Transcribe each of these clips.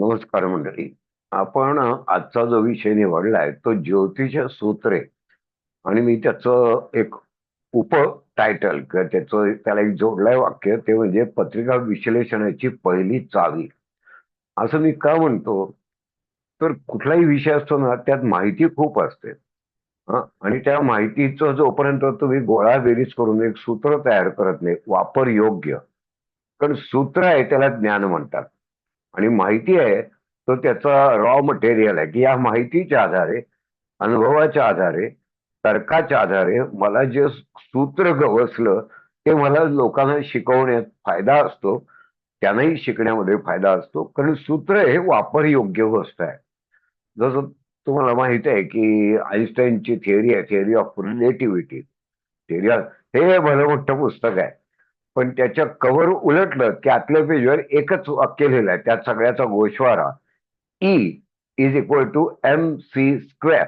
नमस्कार मंडळी. आपण आजचा जो विषय निवडलाय तो ज्योतिष सूत्रे आणि मी त्याचं एक उप टायटल किंवा त्याचं त्याला एक जोडलाय वाक्य ते म्हणजे पत्रिका विश्लेषणाची पहिली चावी. असं मी का म्हणतो? तर कुठलाही विषय असतो ना त्यात माहिती खूप असते. आणि त्या माहितीचं जोपर्यंत तुम्ही गोळा बेरीज करून एक सूत्र तयार करत नाही वापर योग्य. कारण सूत्र आहे त्याला ज्ञान म्हणतात. आणि माहिती आहे तो त्याचा रॉ मटेरियल आहे. की या माहितीच्या आधारे अनुभवाच्या आधारे तर्काच्या आधारे मला जे सूत्र गवसलं ते मला लोकांना शिकवण्यात फायदा असतो. त्यांनाही शिकण्यामध्ये फायदा असतो. कारण सूत्र हे वापर योग्य गोष्ट आहे. जसं तुम्हाला माहीत आहे की आईन्स्टाईनची थिअरी आहे थिअरी ऑफ रिलेटिव्हिटी थिअरी हे भलं मोठं पुस्तक आहे. पण त्याच्या कव्हर उलटलं की आतल्या पेजवर एकच वाक्य लिहिलं आहे त्यात सगळ्याचा गोशवारा E is equal to M C square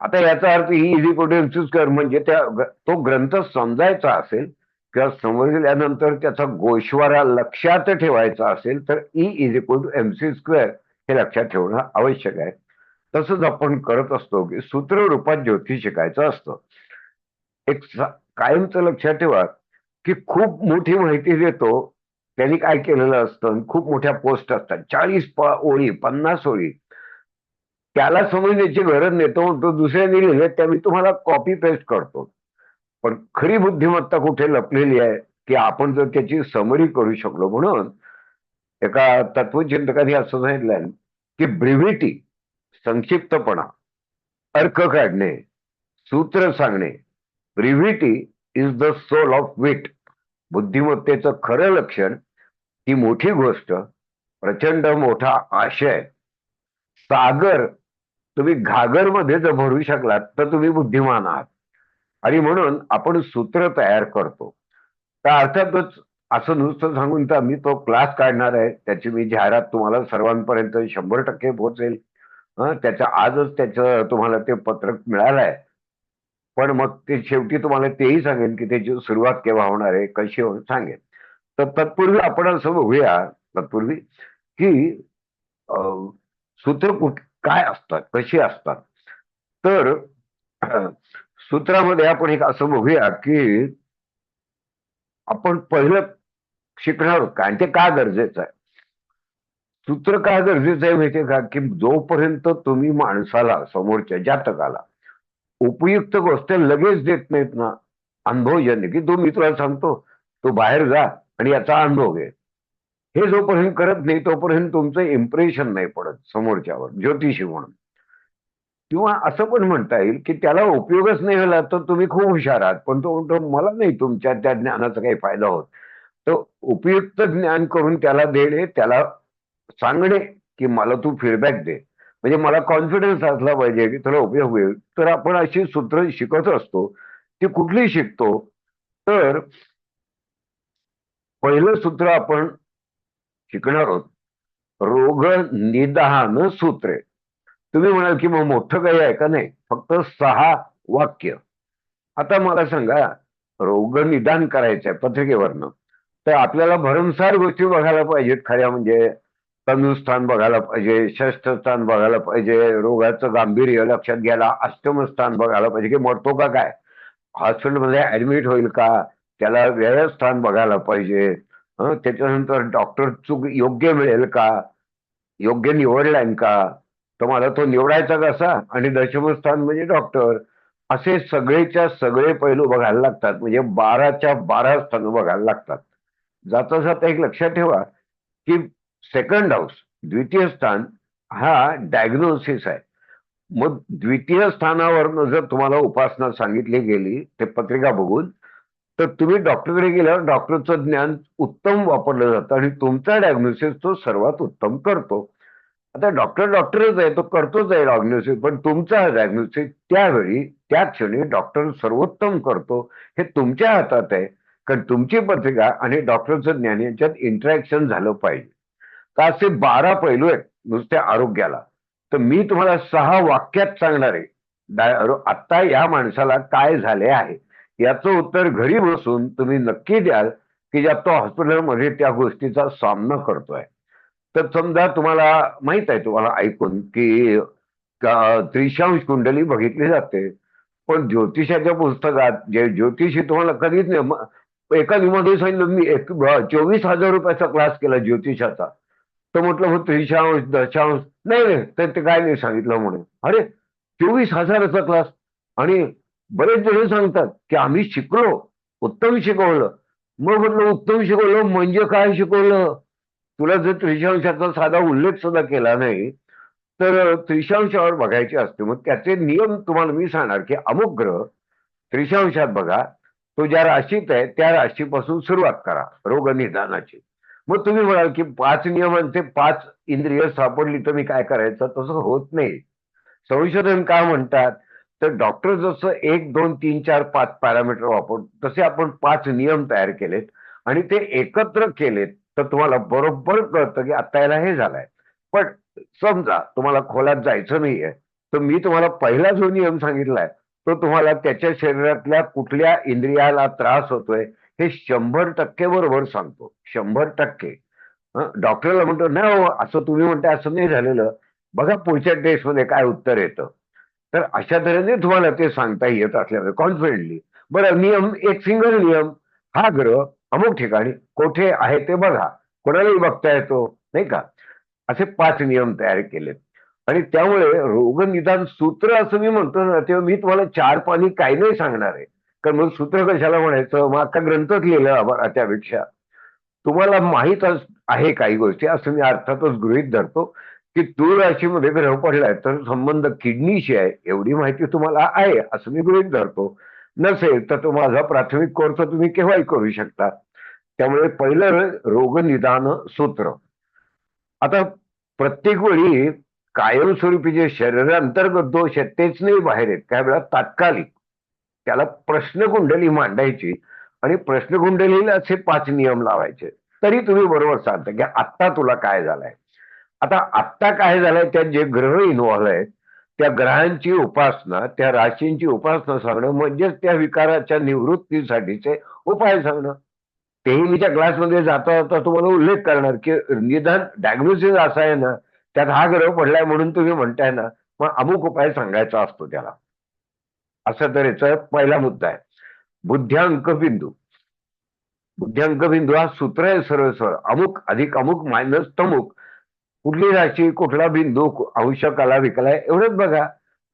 आता याचा अर्थ E is equal to M C square म्हणजे त्या तो ग्रंथ समजायचा असेल किंवा समजल्यानंतर त्याचा गोशवारा लक्षात ठेवायचा असेल तर E is equal to M C square हे लक्षात ठेवणं आवश्यक आहे. तसंच आपण करत असतो की सूत्र रूपात ज्योतिष शिकायचं असतं. एक कायमचं लक्षात ठेवा. की खूप मोठी माहिती देतो. त्यांनी काय केलेलं असतं? खूप मोठ्या पोस्ट असतात. चाळीस ओळी पन्नास ओळी. त्याला समजण्याची गरज नाही. तो म्हणतो दुसऱ्याने लिहिले त्या मी तुम्हाला कॉपी पेस्ट करतो. पण खरी बुद्धिमत्ता कुठे लपलेली आहे? की आपण जर त्याची समरी करू शकलो म्हणून एका तत्वचिंतकाने असं सांगितलं की ब्रिव्हिटी संक्षिप्तपणा अर्क काढणे सूत्र सांगणे brevity is the soul of wit बुद्धिमत्तेचं खरं लक्षण ही मोठी गोष्ट प्रचंड मोठा आशय. सागर तुम्ही घागरमध्ये जर भरू शकलात तर तुम्ही बुद्धिमान आहात. आणि म्हणून आपण सूत्र तयार करतो. तर अर्थातच असं नुसतं सांगून तर मी तो क्लास काढणार आहे त्याची मी जाहिरात तुम्हाला सर्वांपर्यंत शंभर टक्के पोहोचेल. त्याच्या आजच त्याचं तुम्हाला ते पत्रक मिळालं आहे पण मग ते शेवटी तुम्हाला तेही सांगेन की त्याची सुरुवात केव्हा होणार आहे कशी होणार सांगेन. तर तत्पूर्वी आपण असं बघूया तत्पूर्वी की सूत्र कुठ काय असतात कशी असतात. तर सूत्रामध्ये आपण एक असं बघूया की आपण पहिलं शिकणार काय ते का गरजेचं आहे. सूत्र काय गरजेचं आहे माहितीये का? की जोपर्यंत तुम्ही माणसाला समोरच्या जातकाला उपयुक्त गोष्ट लगेच देत नाहीत ना. अनुभव अनुभवजन्य की तो मित्राला सांगतो तो बाहेर जा आणि याचा अनुभव घे. हे जोपर्यंत करत नाही तोपर्यंत तुमचं इम्प्रेशन नाही पडत समोरच्यावर ज्योतिषी म्हणून. किंवा असं पण म्हणता येईल की त्याला उपयोगच नाही झाला तर तुम्ही खूप हुशार आहात. पण तो म्हणतो मला नाही तुमच्या त्या ज्ञानाचा काही फायदा होत. तर उपयुक्त ज्ञान करून त्याला देणे त्याला सांगणे की मला तू फीडबॅक दे. म्हणजे मला कॉन्फिडन्स असला पाहिजे की तुला उपयोग होईल. तर आपण अशी सूत्र शिकत असतो. ती कुठली शिकतो? तर पहिलं सूत्र आपण शिकणार आहोत. रोग निदान सूत्रे. तुम्ही म्हणाल की मग मोठं काही आहे का नाही? फक्त सहा वाक्य. आता मला सांगा रोग निदान करायचं आहे पत्रिकेवरनं. तर आपल्याला भरमसार गोष्टी बघायला पाहिजेत खऱ्या म्हणजे तनुस्थान बघायला पाहिजे षष्ठस्थान बघायला पाहिजे रोगाचं गांभीर्य लक्षात घ्यायला अष्टमस्थान बघायला पाहिजे की मरतो का काय? हॉस्पिटलमध्ये ऍडमिट होईल का? त्याला व्यवस्थान बघायला पाहिजे. त्याच्यानंतर डॉक्टर चूक योग्य मिळेल का? योग्य निवडलाय का? तर मला तो निवडायचा कसा? आणि दशमस्थान म्हणजे डॉक्टर. असे सगळेच्या सगळे पैलू बघायला लागतात. म्हणजे बाराच्या बारा स्थान बघायला लागतात. जाता जाता एक लक्षात ठेवा की सेकंड हाऊस द्वितीय स्थान हा डायग्नोसिस आहे. मग द्वितीय स्थानावर जर तुम्हाला उपासना सांगितली गेली ते पत्रिका बघून तर तुम्ही डॉक्टरकडे गेल्यावर डॉक्टरचं ज्ञान उत्तम वापरलं जातं आणि तुमचा डायग्नोसिस तो सर्वात उत्तम करतो. आता डॉक्टर डॉक्टरच आहे तो करतोच आहे डायग्नोसिस पण तुमचा डायग्नोसिस त्यावेळी त्या क्षणी डॉक्टर सर्वोत्तम करतो. हे तुमच्या हातात आहे कारण तुमची पत्रिका आणि डॉक्टरचं ज्ञान यांच्यात इंटरॅक्शन झालं पाहिजे. का असे बारा पैलू आहेत नुसत्या आरोग्याला. तर मी तुम्हाला सहा वाक्यात सांगणार आहे. आता या माणसाला काय झाले आहे? याचं उत्तर घरी बसून तुम्ही नक्की द्याल की ज्या तो हॉस्पिटलमध्ये त्या गोष्टीचा सामना करतोय. तर समजा तुम्हाला माहीत आहे तुम्हाला ऐकून की त्रिशांश कुंडली बघितली जाते. पण ज्योतिषाच्या पुस्तकात जे ज्योतिषी तुम्हाला कधीच नाही एका मध्ये सांगितलं मी एक चोवीस हजार रुपयाचा क्लास केला ज्योतिषाचा. तर म्हटलं हो त्रिशांश दशांश नाही नाही तर ते काय नाही सांगितलं म्हणून अरे चोवीस हजाराचा क्लास आणि बरेच जण सांगतात की आम्ही शिकलो उत्तम शिकवलं. मग म्हटलं उत्तम शिकवलं म्हणजे काय शिकवलं? तुला जर त्रिशांशाचा साधा उल्लेख सुद्धा केला नाही तर त्रिशांशावर बघायचे असते. मग त्याचे नियम तुम्हाला मी सांगणार की अमुक ग्रह त्रिशांशात बघा तो ज्या राशीत आहे त्या राशीपासून सुरुवात करा रोग निदानाची मग तुम्ही म्हणाल की पाच नियमांचे पाच इंद्रिय सापडली तर मी काय करायचं? तसं होत नाही. संशोधन काय म्हणतात? तर डॉक्टर जसं एक दोन तीन चार पाच पॅरामीटर वापरतो तसे आपण पाच नियम तयार केलेत आणि ते एकत्र केलेत तर तुम्हाला बरोबर कळतं की आता याला हे झालंय. पण समजा तुम्हाला खोलात जायचं नाहीये तर मी तुम्हाला पहिला जो नियम सांगितलाय तो तुम्हाला त्याच्या शरीरातल्या कुठल्या इंद्रियाला त्रास होतोय हे शंभर टक्के बरोबर सांगतो. शंभर टक्के. डॉक्टरला म्हणतो नाही हो, असं तुम्ही म्हणताय असं नाही झालेलं. बघा पुढच्या टेस्टमध्ये काय उत्तर येतं. तर अशा तऱ्हेने तुम्हाला ते सांगता येत असल्यामुळे कॉन्फिडेंटली बरं नियम एक सिंगल नियम. हा ग्रह अमुक ठिकाणी कोठे आहे ते बघा. कोणालाही बघता येतो नाही का? असे पाच नियम तयार केलेत. आणि त्यामुळे रोगनिदान सूत्र असं मी म्हणतो ना तेव्हा मी तुम्हाला चार पाणी काही नाही सांगणार आहे. कारण मग सूत्र कशाला म्हणायचं? मग आता ग्रंथच लिहिलं बरं त्यापेक्षा. तुम्हाला माहीत आहे काही गोष्टी असं मी अर्थातच गृहीत धरतो की तूळ राशीमध्ये ग्रह पडलाय तर संबंध किडनीशी आहे एवढी माहिती तुम्हाला आहे असं मी गृहीत धरतो. नसेल तर तो माझा प्राथमिक कोर्स तुम्ही केव्हाही करू शकता. त्यामुळे पहिलं रोगनिदान सूत्र. आता प्रत्येक वेळी कायमस्वरूपी जे शरीरांतर्गत दोष आहेत तेच नाही बाहेर आहेत काही वेळा तात्कालिक. त्याला प्रश्नकुंडली मांडायची आणि प्रश्नकुंडलीला असे पाच नियम लावायचे. तरी तुम्ही बरोबर सांगता की आत्ता तुला काय झालंय? आता आत्ता काय झालंय? त्यात जे ग्रह इन्व्हॉल्व आहेत त्या ग्रहांची उपासना त्या राशींची उपासना सांगणं म्हणजेच त्या विकाराच्या निवृत्तीसाठीचे उपाय सांगणं. तेही मी त्या क्लासमध्ये जाता जाता तुम्हाला उल्लेख करणार की निदान डायग्नोसिस असा आहे ना त्यात हा ग्रह पडलाय म्हणून तुम्ही म्हणताय ना मग अमुक उपाय सांगायचा असतो त्याला. असा तऱ्हेचा पहिला मुद्दा आहे. बुद्ध्यांक बिंदू. बुद्ध्यांक बिंदू हा सूत्र आहे सरळ सरळ. अमुक अधिक अमुक मायनस तमुक. कुठली राशी कुठला बिंदू अंश कला विकलाय एवढंच बघा.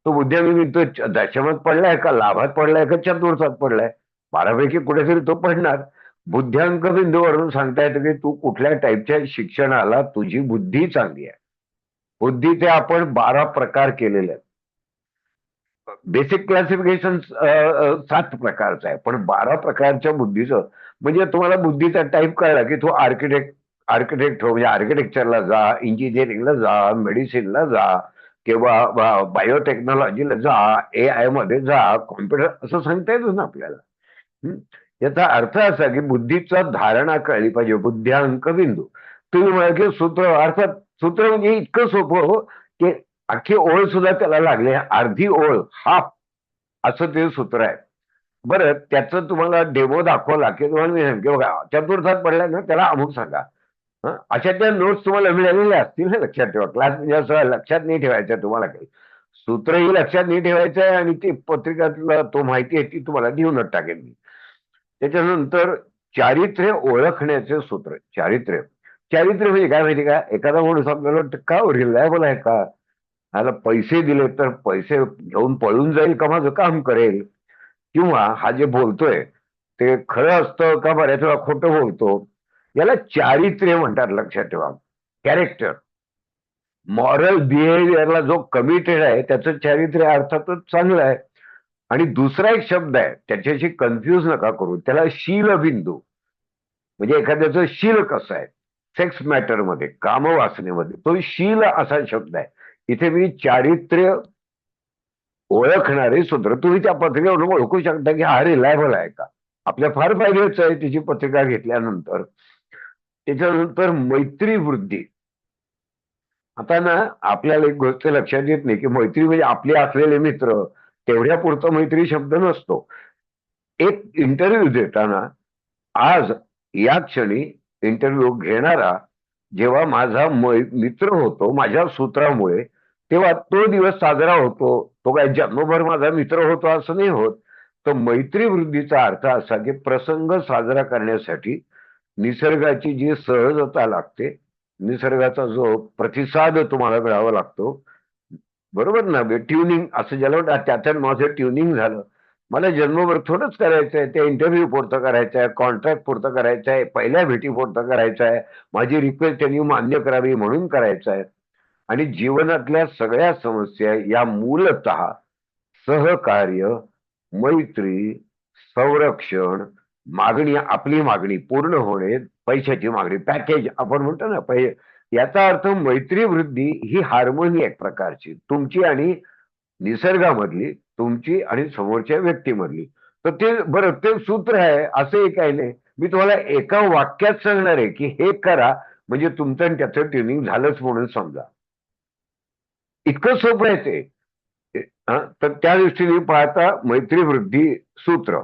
तो बुद्ध्यांक बिंदू दशमात पडलाय का लाभात पडलाय का चतुर्थात पडलाय? बारापैकी कुठेतरी तो पडणार. बुद्ध्यांक बिंदूवरून सांगता येतं की तू कुठल्या टाईपच्या शिक्षणाला तुझी बुद्धी चांगली आहे. बुद्धीचे आपण बारा प्रकार केलेले आहेत. बेसिक क्लासिफिकेशन सात प्रकारचं आहे. पण बारा प्रकारच्या बुद्धीचं म्हणजे तुम्हाला बुद्धीचा टाईप कळला की तो आर्किटेक्ट आर्किटेक्ट हो म्हणजे आर्किटेक्चरला जा इंजिनिअरिंगला जा मेडिसिनला जा किंवा बायोटेक्नॉलॉजीला जा ए आयमध्ये जा कॉम्प्युटर असं सांगता येतं ना आपल्याला. याचा अर्थ असा की बुद्धीचा धारणा कळली पाहिजे बुद्ध्यांक बिंदू. तुम्ही म्हणाल की सूत्र अर्थात सूत्र म्हणजे इतकं सोपं हो की अख्खी ओळ सुद्धा त्याला लागली अर्धी ओळ हाफ असं ते सूत्र आहे. बरं त्याचं तुम्हाला डेमो दाखवला की तुम्हाला मी नेमके बघा चतुर्थात पडलाय ना त्याला अमुक सांगा. अशा त्या नोट्स तुम्हाला मिळालेल्या असतील ना लक्षात ठेवा. क्लास म्हणजे असं लक्षात नाही ठेवायचं तुम्हाला काही. सूत्रही लक्षात नाही ठेवायचं आहे आणि ती पत्रिकातलं तो माहिती आहे ती तुम्हाला देऊनच टाकेल मी. त्याच्यानंतर चारित्र्य ओळखण्याचे सूत्र चारित्र्य. चारित्र्य म्हणजे काय माहिती का? एखादा माणूस आपल्याला का रिलायबल आहे का ह्याला पैसे दिले तर पैसे घेऊन पळून जाईल का माझं काम करेल? किंवा हा जे बोलतोय ते खरं असतं का बऱ्याच वेळा खोटं बोलतो. याला चारित्र्य म्हणतात लक्षात ठेवा. कॅरेक्टर मॉरल बिहेवियरला जो कमिटेड आहे त्याचं चारित्र्य अर्थातच चांगलं आहे. आणि दुसरा एक शब्द आहे त्याच्याशी कन्फ्यूज नका करू. त्याला शीलबिंदू. म्हणजे एखाद्याचं शील कसं आहे? सेक्स मॅटरमध्ये कामवासनेमध्ये. तो शील असा शब्द आहे. इथे मी चारित्र्य ओळखणारे सूत्र तुम्ही त्या पत्रिकेवरून ओळखू शकता की हा रिलायबल आहे का? आपल्या फार फायद्याचं आहे तिची पत्रिका घेतल्यानंतर. त्याच्यानंतर मैत्री वृद्धी. आता ना आपल्याला एक गोष्ट लक्षात येत नाही की मैत्री म्हणजे आपले असलेले मित्र. तेवढ्या पुरता मैत्री शब्द नसतो. एक इंटरव्ह्यू देताना आज या क्षणी इंटरव्ह्यू घेणारा जेव्हा माझा मै- मित्र होतो माझ्या सूत्रामुळे तेव्हा तो दिवस साजरा होतो. तो काय जन्मभर माझा मित्र होतो असं नाही होत. तर मैत्री वृद्धीचा अर्थ असा की प्रसंग साजरा करण्यासाठी निसर्गाची जी सहजता लागते निसर्गाचा जो प्रतिसाद तुम्हाला मिळावा लागतो. बरोबर ना? म्हणजे ट्युनिंग असं ज्याला म्हणतात त्याच्यात माझं ट्युनिंग झालं. मला जन्मभर थोडंच करायचं आहे ते इंटरव्ह्यू पुरतं करायचं आहे कॉन्ट्रॅक्ट पुरतं करायचं आहे पहिल्या भेटी पुरतं करायचं आहे माझी रिक्वेस्ट त्यांनी मान्य करावी म्हणून करायचं आहे आणि जीवनातल्या सगळ्या समस्या या मूलत सहकार्य मैत्री संरक्षण मागणी आपली मागणी पूर्ण होणे पैशाची मागणी पॅकेज आपण म्हणतो ना पै याचा अर्थ मैत्री वृद्धी ही हार्मोनी एक प्रकारची तुमची आणि निसर्गामधली तुमची आणि समोरच्या व्यक्तीमधली. तर ते बरं ते सूत्र आहे असंही काही नाही. मी तुम्हाला एका वाक्यात सांगणार आहे की हे करा म्हणजे तुमचं आणि त्याचं ट्रेनिंग झालंच म्हणून समजा. इतकं सोपं आहे ते. तर त्या दृष्टीने पाहता मैत्री वृद्धी सूत्र.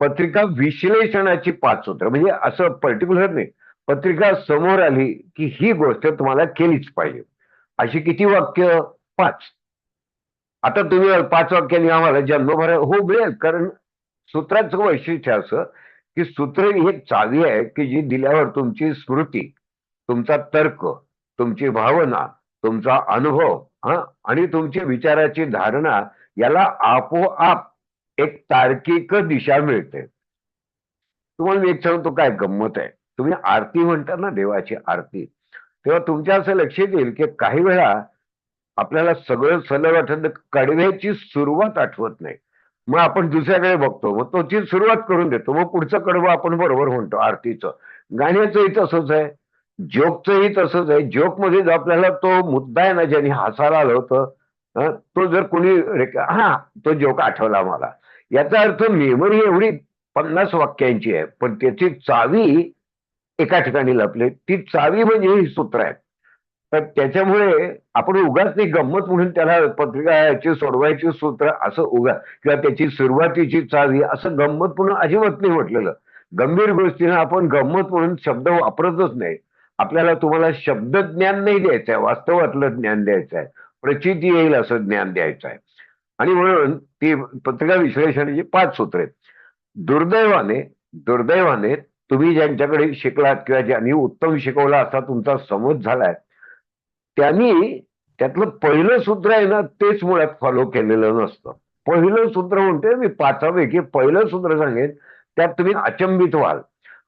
पत्रिका विश्लेषणाची पाच सूत्र. म्हणजे असं पर्टिक्युलर नाही. पत्रिका समोर आली की ही गोष्ट तुम्हाला केलीच पाहिजे. अशी किती वाक्य? पाच. आता तुम्ही पाच वाक्यांनी आम्हाला जन्मभर हो मिळेल. कारण सूत्राचं वैशिष्ट्य असं की सूत्र ही एक चावी आहे की जी दिल्यावर तुमची स्मृती तुमचा तर्क तुमची भावना तुमचा अनुभव हा? आणि तुमची विचाराची धारणा याला आपोआप एक तार्किक दिशा मिळते. तुम्हाला मी एक सांगतो काय गंमत आहे. तुम्ही आरती म्हणता ना देवाची आरती. तेव्हा तुमच्या असं लक्षात येईल की काही वेळा आपल्याला सगळं सलग आठवत कडव्याची सुरुवात आठवत नाही. मग आपण दुसऱ्याकडे बघतो मग तोची सुरुवात करून देतो. मग पुढचं कडवं आपण बरोबर म्हणतो आरतीचं. गाण्याचंही तसंच आहे. जोकचंही तसंच आहे. जोकमध्ये आपल्याला तो मुद्दा आहे ना ज्याने हसायला आलं होतं तो जर कोणी हा तो जोक आठवला मला याचा अर्थ मेमरी एवढी पन्नास वाक्यांची आहे पण त्याची चावी एका ठिकाणी लपले. ती चावी म्हणजे ही सूत्र आहेत तर त्याच्यामुळे आपण उगाच नाही गंमत म्हणून त्याला पत्रिकाची सोडवायची सूत्र असं उगा किंवा त्याची सुरुवातीची चावी असं गंमत म्हणून अजिबात नाही म्हटलेलं. गंभीर गोष्टीनं आपण गंमत म्हणून शब्द वापरतच नाही. आपल्याला तुम्हाला शब्द ज्ञान नाही द्यायचं आहे वास्तवातलं ज्ञान द्यायचं आहे प्रचिती येईल असं ज्ञान द्यायचं आहे आणि म्हणून ती पत्रिका विश्लेषणाची पाच सूत्र आहेत. दुर्दैवाने दुर्दैवाने तुम्ही ज्यांच्याकडे शिकलात किंवा ज्यांनी उत्तम शिकवला असा तुमचा समज झालाय त्यांनी त्यातलं पहिलं सूत्र आहे ना तेच मुळात फॉलो केलेलं नसतं. पहिलं सूत्र म्हणते मी पाचापैकी पहिलं सूत्र सांगेन त्यात तुम्ही अचंबित व्हाल.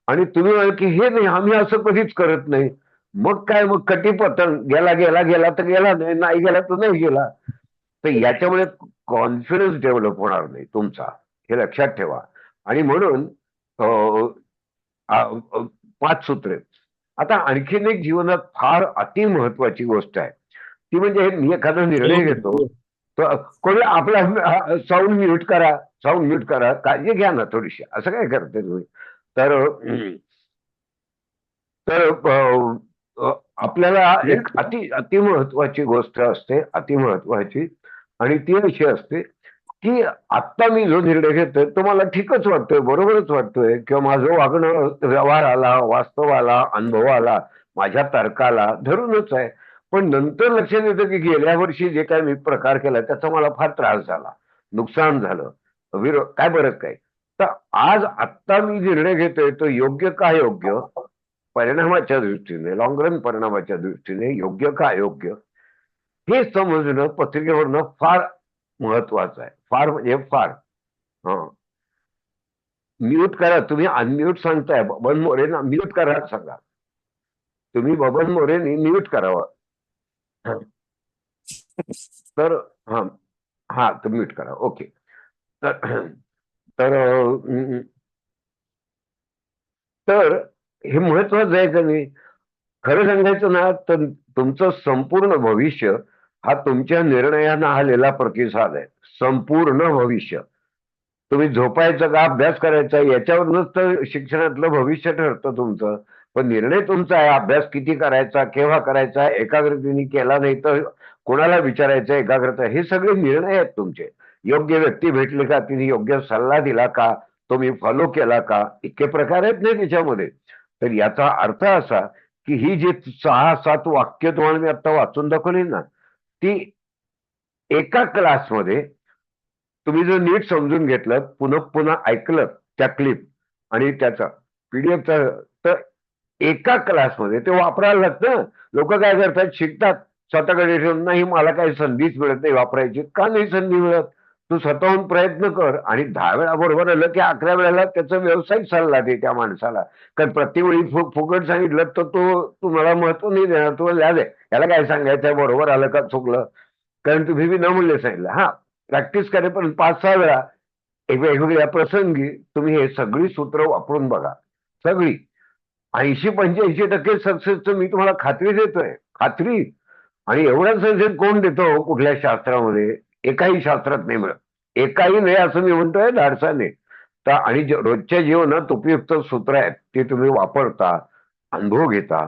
आणि तुम्ही म्हणाल की हे नाही आम्ही असं कधीच करत नाही. मग काय मग कटी गेला गेला गेला तर गेला नाही नाही गेला तर नाही गेला. तर याच्यामुळे कॉन्फिडन्स डेव्हलप होणार नाही तुमचा. हे लक्षात ठेवा. आणि म्हणून अं, पाच सूत्रे. आता आणखीन एक जीवनात फार अति महत्वाची गोष्ट आहे. ती म्हणजे मी एखादा निर्णय घेतो. तर कोणी आपला साऊंड म्यूट करा. साऊंड म्यूट करा. काळजी घ्या ना थोडीशी. असं काय करते तुम्ही? तर तर आपल्याला एक अति अति महत्वाची गोष्ट असते अति महत्वाची. आणि ती अशी असते की आत्ता मी जो निर्णय घेतोय तो मला ठीकच वाटतोय बरोबरच वाटतोय. किंवा माझं वागणं व्यवहाराला वास्तवाला अनुभवाला माझ्या तर्काला धरूनच आहे. पण नंतर लक्षात येतं की गेल्या वर्षी जे काय मी प्रकार केला त्याचा मला फार त्रास झाला नुकसान झालं. विरो काय बरं काय? तर आज आत्ता मी निर्णय घेतोय तो योग्य का योग्य? परिणामाच्या दृष्टीने लॉंग रन परिणामाच्या दृष्टीने योग्य का योग्य हे समजणं पत्रिकेवरनं फार महत्वाचं आहे. फार म्हणजे फार. हा. म्यूट करा. तुम्ही अनम्यूट सांगताय. बबन मोरेना म्यूट करा सांगा. तुम्ही बबन मोरेने म्यूट करावं. तर हा. हा तर म्यूट करा. ओके. तर तर तर हे महत्वाचं आहे का नाही. खरं सांगायचं ना तर तुमचं संपूर्ण भविष्य हा तुमच्या निर्णयांना आलेला प्रतिसाद आहे. संपूर्ण भविष्य. तुम्ही झोपायचं का अभ्यास करायचा याच्यावरूनच तर शिक्षणातलं भविष्य ठरतं तुमचं. पण निर्णय तुमचा आहे अभ्यास किती करायचा केव्हा करायचा एकाग्रतेने केला नाही तर कोणाला विचारायचं एकाग्रता हे सगळे निर्णय आहेत तुमचे. योग्य व्यक्ती भेटली का? तिने योग्य सल्ला दिला का? तुम्ही फॉलो केला का? इतके प्रकार आहेत नाही त्याच्यामध्ये तर याचा अर्थ असा की ही जी सहा सात वाक्य तुम्हाला मी आता वाचून दाखवली ना ती एका क्लासमध्ये तुम्ही जर नीट समजून घेतलं पुन्हा पुन्हा ऐकलं त्या क्लिप आणि त्याचा पीडीएफचा तर एका क्लासमध्ये ते वापरायला लागतं लोक काय करतात? शिकतात. स्वतःकडे ठेवून नाही मला काही संधीच मिळत नाही वापरायची. का नाही संधी मिळत? तू स्वतःहून प्रयत्न कर. आणि दहा वेळा बरोबर आलं की अकरा वेळेला त्याचा व्यवसाय चालला ते त्या माणसाला. कारण प्रत्येक वेळी फु- फुकट सांगितलं तर तो तुम्हाला महत्त्व नाही देणार. तुला लिहा दे. याला काय सांगायचं बरोबर आलं का चुकलं? कारण तुम्ही विनामूल्य सांगितलं. हा प्रॅक्टिस करेपर्यंत पाच सहा वेळा एक वेगवेगळ्या प्रसंगी तुम्ही हे सगळी सूत्र वापरून बघा. सगळी. ऐंशी पंच्याऐंशी टक्के सक्सेसचं मी तुम्हाला खात्री देतोय. खात्री. आणि एवढा सक्सेस कोण देतो? कुठल्या शास्त्रामध्ये? एकाही शास्त्रात नाही मिळत. एकाही नाही असं मी म्हणतोय धाडसाने तर आणि रोजच्या जीवनात उपयुक्त सूत्र आहेत ते तुम्ही वापरता अनुभव घेता.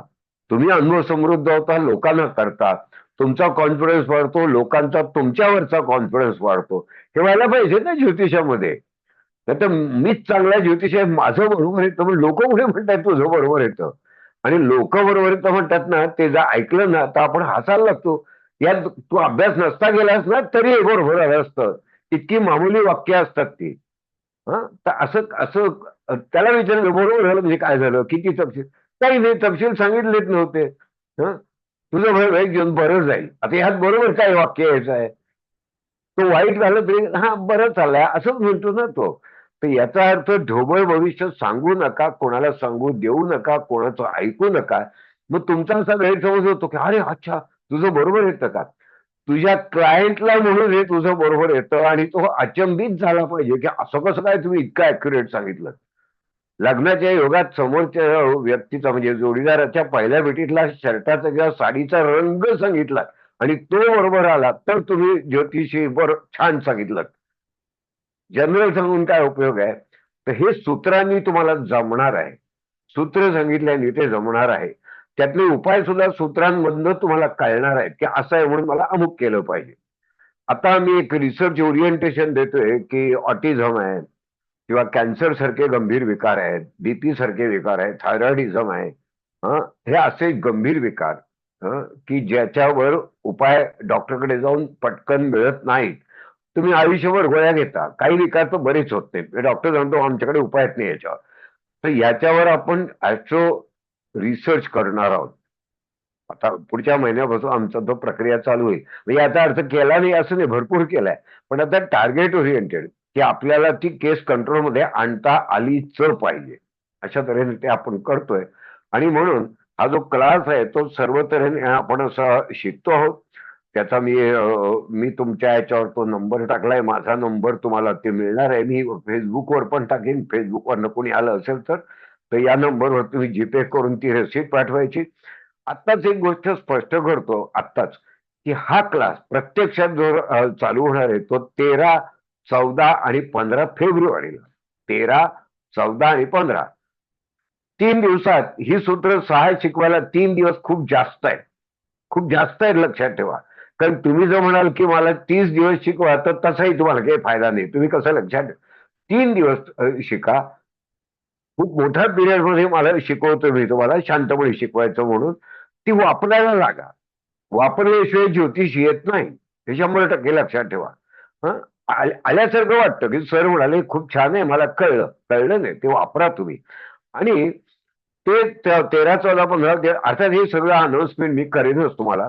तुम्ही अनुभव समृद्ध होता लोकांना करता. तुमचा कॉन्फिडन्स वाढतो लोकांचा तुमच्यावरचा कॉन्फिडन्स वाढतो. हे व्हायला पाहिजे ना ज्योतिषामध्ये. तर मीच चांगला ज्योतिष आहे माझं बरोबर येतं मग लोक कुठे म्हणतात तुझं बरोबर येतं. आणि लोक बरोबर येतं म्हणतात ना ते जर ऐकलं ना तर आपण हसायला लागतो. यात तू अभ्यास नसता गेलास ना तरी हे बरोबर आलं असतं. इतकी मामूली वाक्य असतात ती. हा? तर असं असं त्याला विचारलं बरोबर झालं म्हणजे काय झालं? किती तपशील? काही नाही तपशील सांगितलेच नव्हते. तुझं भर वाईट घेऊन बरं जाईल. आता ह्यात बरोबर काय वाक्य यायचं आहे? तो वाईट झालं तरी हा बरं चाललाय. असंच म्हणतो ना तो. तर याचा अर्थ ढोबळ भविष्य सांगू नका कोणाला सांगू देऊ नका कोणाचं ऐकू नका. मग तुमचा असा गैरसमज होतो की अरे अच्छा तुझं बरोबर येतं का? तुझ्या क्लायंटला म्हणून हे तुझं बरोबर येतं आणि तो अचंबित झाला पाहिजे की असं कसं काय तुम्ही इतकं अॅक्युरेट सांगितलं? लग्नाच्या योगात समोरच्या व्यक्तीचा म्हणजे जोडीदाराच्या पहिल्या भेटीतला शर्टाचा किंवा साडीचा रंग सांगितला आणि तो बरोबर आला तर तुम्ही ज्योतिषी बर छान सांगितलं. जनरल सांगून काय उपयोग आहे? तर हे सूत्रांनी तुम्हाला जमणार आहे. सूत्र सांगितल्याने ते जमणार आहे. त्यातले उपाय सुद्धा सूत्रांमधनं तुम्हाला कळणार आहेत की असं आहे म्हणून मला अमुक केलं पाहिजे. आता मी एक रिसर्च ओरिएंटेशन देतोय की ऑटिझम आहे किंवा कॅन्सर सारखे गंभीर विकार आहेत बीपी सारखे विकार आहेत थायरॉइडिझम आहे हे असे गंभीर विकार की ज्याच्यावर उपाय डॉक्टरकडे जाऊन पटकन मिळत नाहीत. तुम्ही आयुष्यभर गोळ्या घेता काही विकार तर बरेच होत नाही डॉक्टर सांगतो आमच्याकडे उपायच नाही याच्यावर. तर याच्यावर आपण ऍस्ट्रो रिसर्च करणार आहोत. आता पुढच्या महिन्यापासून आमचा तो प्रक्रिया चालू होईल म्हणजे याचा अर्थ केला नाही असं नाही भरपूर केलाय. पण आता टार्गेट ओरिएंटेड की आपल्याला ती केस कंट्रोलमध्ये आणता आलीच पाहिजे. अशा तऱ्हेने ते आपण करतोय. आणि म्हणून हा जो क्लास आहे तो सर्व तऱ्हेने आपण असा शिकतो आहोत. त्याचा मी मी तुमच्या याच्यावर तो नंबर टाकलाय माझा नंबर तुम्हाला ते मिळणार आहे. मी फेसबुकवर पण टाकेन. फेसबुकवरनं कोणी आलं असेल तर तर या नंबरवर तुम्ही जीपे करून ती रसीद पाठवायची. आत्ताच एक गोष्ट स्पष्ट करतो आत्ताच की हा क्लास प्रत्यक्षात जो चालू होणार आहे तो तेरा चौदा आणि पंधरा फेब्रुवारीला तेरा चौदा आणि पंधरा. तीन दिवसात ही सूत्र सहा शिकवायला तीन दिवस खूप जास्त आहे खूप जास्त आहे लक्षात ठेवा. कारण तुम्ही जर म्हणाल की मला तीस दिवस शिकवा तर तसाही तुम्हाला काही फायदा नाही. तुम्ही कसं लक्षात ठेवा? तीन दिवस शिका. खूप मोठ्या पिरियडमध्ये मला शिकवतो मी तुम्हाला शांतपणे शिकवायचं म्हणून. ती वापरायला लागा. वापरल्याशिवाय ज्योतिष येत नाही. हे शंभर टक्के लक्षात ठेवा. आल्यासारखं वाटतं की सर म्हणाले खूप छान आहे मला कळलं. कळलं नाही ते वापरा तुम्ही. आणि ते तेरा चौदा पंधरा अर्थात हे सगळं अनाउन्समेंट मी करेनच तुम्हाला.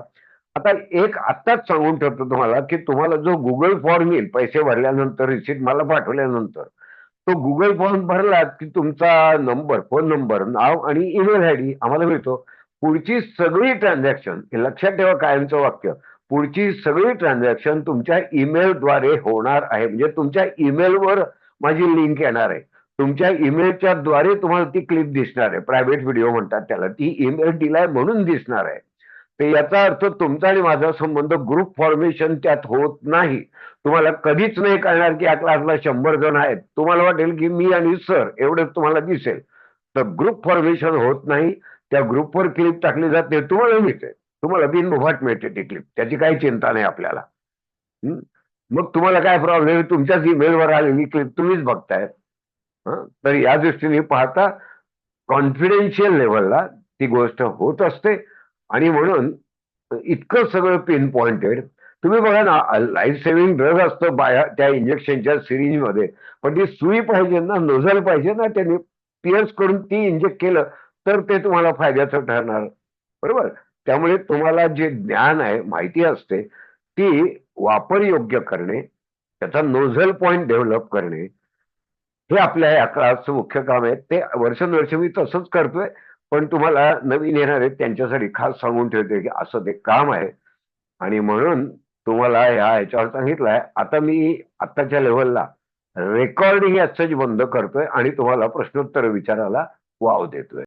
आता एक आत्ताच सांगून ठेवतो तुम्हाला की तुम्हाला जो गुगल फॉर्म येईल पैसे भरल्यानंतर रिसीट मला पाठवल्यानंतर तो गुगल फॉर्म भरला की तुमचा नंबर फोन नंबर नाव आणि ईमेल आय डी आम्हाला मिळतो. पुढची सगळी ट्रान्झॅक्शन लक्षात ठेवा कायमचं वाक्य पुढची सगळी ट्रान्झॅक्शन तुमच्या ईमेलद्वारे होणार आहे. म्हणजे तुमच्या ईमेलवर माझी लिंक येणार आहे. तुमच्या ईमेलच्या द्वारे तुम्हाला ती क्लिप दिसणार आहे. प्रायव्हेट व्हिडिओ म्हणतात त्याला. ती ईमेल दिलाय म्हणून दिसणार आहे. तर याचा अर्थ तुमचा आणि माझा संबंध ग्रुप फॉर्मेशन त्यात होत नाही. तुम्हाला कधीच नाही कळणार की या क्लासला शंभर जण आहेत. तुम्हाला वाटेल की मी आणि सर एवढंच तुम्हाला दिसेल. तर ग्रुप फॉर्मेशन होत नाही. त्या ग्रुपवर क्लिप टाकली जाते तुम्हाला मिळते. तुम्हाला बिनमुभाट मिळते ती क्लिप त्याची काही चिंता नाही आपल्याला. मग तुम्हाला काय प्रॉब्लेम आहे? तुमच्याच ईमेलवर आलेली क्लिप तुम्हीच बघताय तर या दृष्टीने पाहता कॉन्फिडेन्शियल लेवलला ती गोष्ट होत असते. आणि म्हणून इतकं सगळं पिन पॉइंटेड तुम्ही बघा ना लाईफ सेव्हिंग ड्रग असतं बाया त्या इंजेक्शनच्या सिरीजमध्ये पण ती सुई पाहिजे ना नोझल पाहिजे ना त्यांनी पिअर्स करून ती इंजेक्ट केलं तर ते तुम्हाला फायद्याचं ठरणार. बरोबर? त्यामुळे तुम्हाला जे ज्ञान आहे माहिती असते ती वापर योग्य करणे त्याचा नोझल पॉइंट डेव्हलप करणे हे आपल्या या क्लासचं मुख्य काम आहे. ते वर्षानुवर्ष मी तसंच करतोय. पण तुम्हाला नवीन येणार आहेत त्यांच्यासाठी खास सांगून ठेवते की असं ते काम आहे. आणि म्हणून तुम्हाला ह्या ह्याच्यावर सांगितलंय. आता मी आत्ताच्या लेवलला रेकॉर्डिंग याच बंद करतोय आणि तुम्हाला प्रश्नोत्तर विचारायला वाव देतोय.